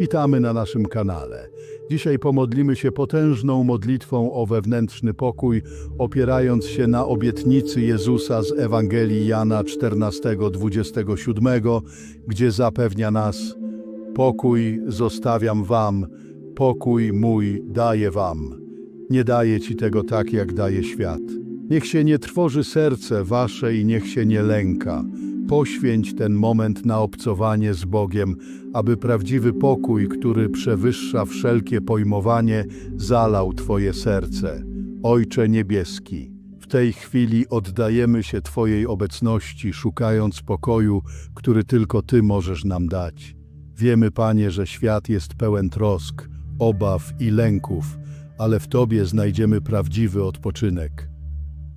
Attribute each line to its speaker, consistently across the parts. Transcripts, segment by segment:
Speaker 1: Witamy na naszym kanale. Dzisiaj pomodlimy się potężną modlitwą o wewnętrzny pokój, opierając się na obietnicy Jezusa z Ewangelii Jana 14:27, gdzie zapewnia nas: Pokój zostawiam wam, pokój mój daję wam. Nie daję ci tego tak, jak daje świat. Niech się nie trwoży serce wasze i niech się nie lęka. Poświęć ten moment na obcowanie z Bogiem, aby prawdziwy pokój, który przewyższa wszelkie pojmowanie, zalał Twoje serce. Ojcze Niebieski, w tej chwili oddajemy się Twojej obecności, szukając pokoju, który tylko Ty możesz nam dać. Wiemy, Panie, że świat jest pełen trosk, obaw i lęków, ale w Tobie znajdziemy prawdziwy odpoczynek.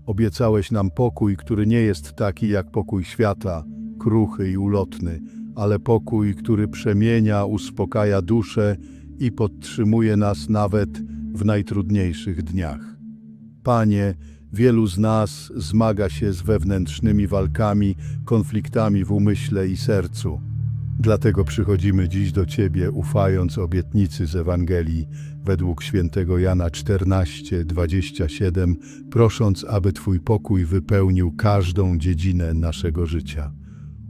Speaker 1: Obiecałeś nam pokój, który nie jest taki jak pokój świata, kruchy i ulotny, ale pokój, który przemienia, uspokaja duszę i podtrzymuje nas nawet w najtrudniejszych dniach. Panie, wielu z nas zmaga się z wewnętrznymi walkami, konfliktami w umyśle i sercu. Dlatego przychodzimy dziś do Ciebie, ufając obietnicy z Ewangelii według świętego Jana 14, 27, prosząc, aby Twój pokój wypełnił każdą dziedzinę naszego życia.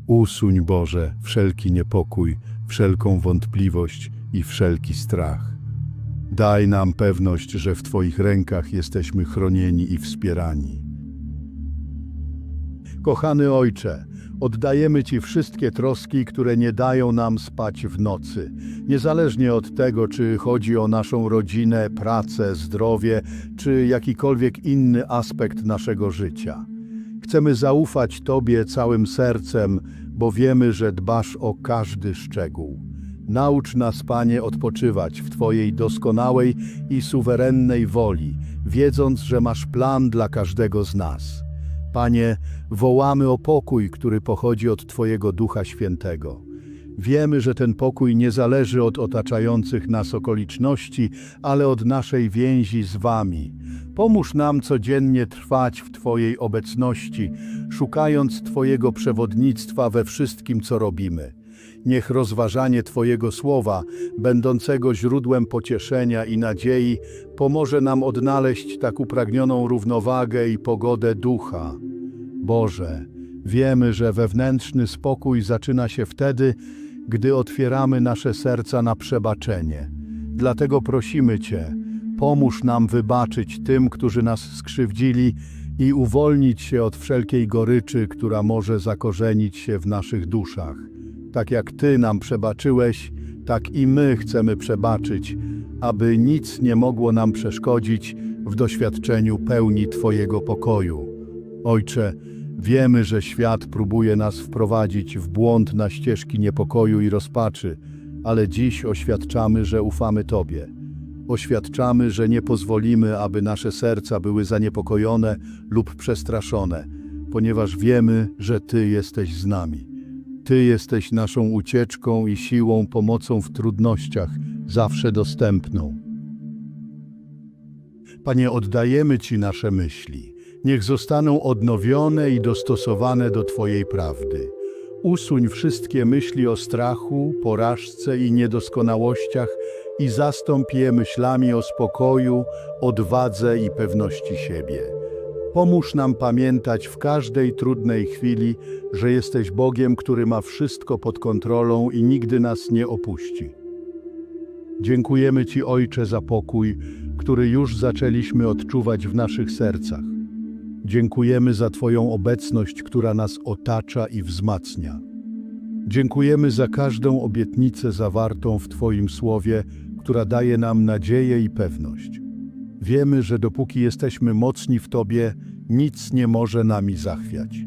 Speaker 1: Usuń, Boże, wszelki niepokój, wszelką wątpliwość i wszelki strach. Daj nam pewność, że w Twoich rękach jesteśmy chronieni i wspierani. Kochany Ojcze, oddajemy Ci wszystkie troski, które nie dają nam spać w nocy. Niezależnie od tego, czy chodzi o naszą rodzinę, pracę, zdrowie, czy jakikolwiek inny aspekt naszego życia. Chcemy zaufać Tobie całym sercem, bo wiemy, że dbasz o każdy szczegół. Naucz nas, Panie, odpoczywać w Twojej doskonałej i suwerennej woli, wiedząc, że masz plan dla każdego z nas. Panie, wołamy o pokój, który pochodzi od Twojego Ducha Świętego. Wiemy, że ten pokój nie zależy od otaczających nas okoliczności, ale od naszej więzi z Wami. Pomóż nam codziennie trwać w Twojej obecności, szukając Twojego przewodnictwa we wszystkim, co robimy. Niech rozważanie Twojego słowa, będącego źródłem pocieszenia i nadziei, pomoże nam odnaleźć tak upragnioną równowagę i pogodę ducha. Boże, wiemy, że wewnętrzny spokój zaczyna się wtedy, gdy otwieramy nasze serca na przebaczenie. Dlatego prosimy Cię, pomóż nam wybaczyć tym, którzy nas skrzywdzili i uwolnić się od wszelkiej goryczy, która może zakorzenić się w naszych duszach. Tak jak Ty nam przebaczyłeś, tak i my chcemy przebaczyć, aby nic nie mogło nam przeszkodzić w doświadczeniu pełni Twojego pokoju. Ojcze, wiemy, że świat próbuje nas wprowadzić w błąd na ścieżki niepokoju i rozpaczy, ale dziś oświadczamy, że ufamy Tobie. Oświadczamy, że nie pozwolimy, aby nasze serca były zaniepokojone lub przestraszone, ponieważ wiemy, że Ty jesteś z nami. Ty jesteś naszą ucieczką i siłą, pomocą w trudnościach, zawsze dostępną. Panie, oddajemy Ci nasze myśli. Niech zostaną odnowione i dostosowane do Twojej prawdy. Usuń wszystkie myśli o strachu, porażce i niedoskonałościach i zastąp je myślami o spokoju, odwadze i pewności siebie. Pomóż nam pamiętać w każdej trudnej chwili, że jesteś Bogiem, który ma wszystko pod kontrolą i nigdy nas nie opuści. Dziękujemy Ci, Ojcze, za pokój, który już zaczęliśmy odczuwać w naszych sercach. Dziękujemy za Twoją obecność, która nas otacza i wzmacnia. Dziękujemy za każdą obietnicę zawartą w Twoim słowie, która daje nam nadzieję i pewność. Wiemy, że dopóki jesteśmy mocni w Tobie, nic nie może nami zachwiać.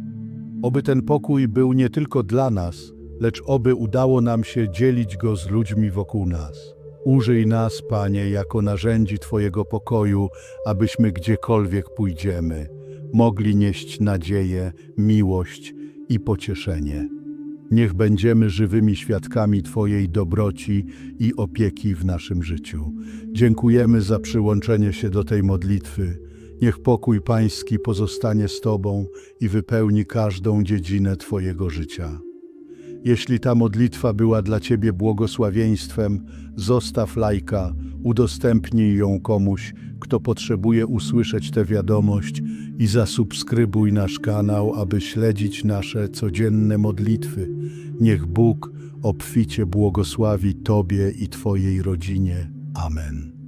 Speaker 1: Oby ten pokój był nie tylko dla nas, lecz oby udało nam się dzielić go z ludźmi wokół nas. Użyj nas, Panie, jako narzędzi Twojego pokoju, abyśmy gdziekolwiek pójdziemy, mogli nieść nadzieję, miłość i pocieszenie. Niech będziemy żywymi świadkami Twojej dobroci i opieki w naszym życiu. Dziękujemy za przyłączenie się do tej modlitwy. Niech pokój Pański pozostanie z Tobą i wypełni każdą dziedzinę Twojego życia. Jeśli ta modlitwa była dla Ciebie błogosławieństwem, zostaw lajka, udostępnij ją komuś, kto potrzebuje usłyszeć tę wiadomość i zasubskrybuj nasz kanał, aby śledzić nasze codzienne modlitwy. Niech Bóg obficie błogosławi Tobie i Twojej rodzinie. Amen.